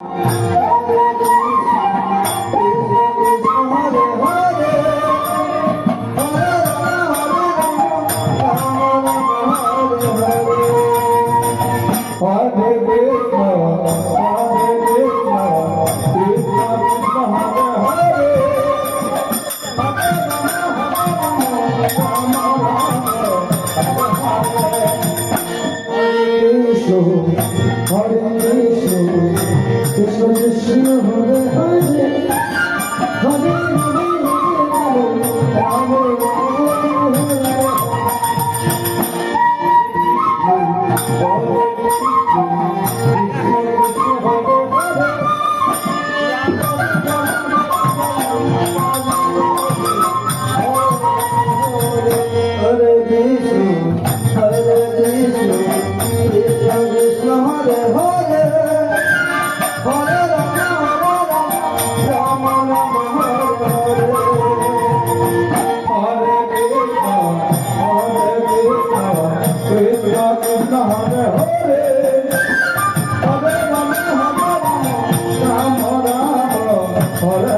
Oh, Shiva Kara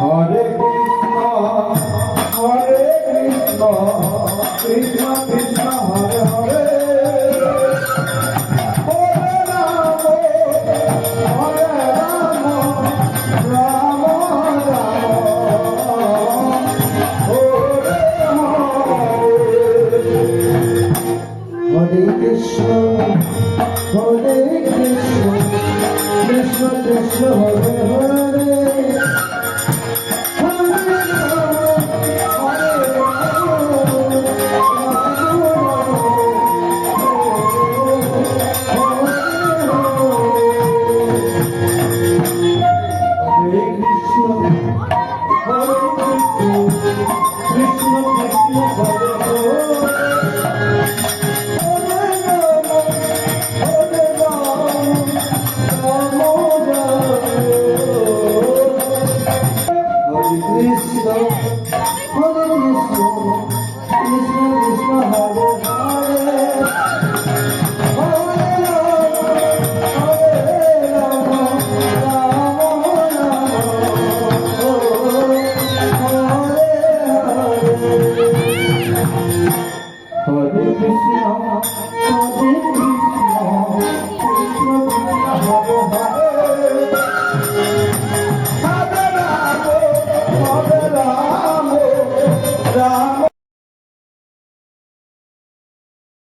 Hare Krishna Hare Krishna Krishna Krishna Hare Hare Hare Krishna, Hare Krishna, Krishna Krishna, Hare Hare.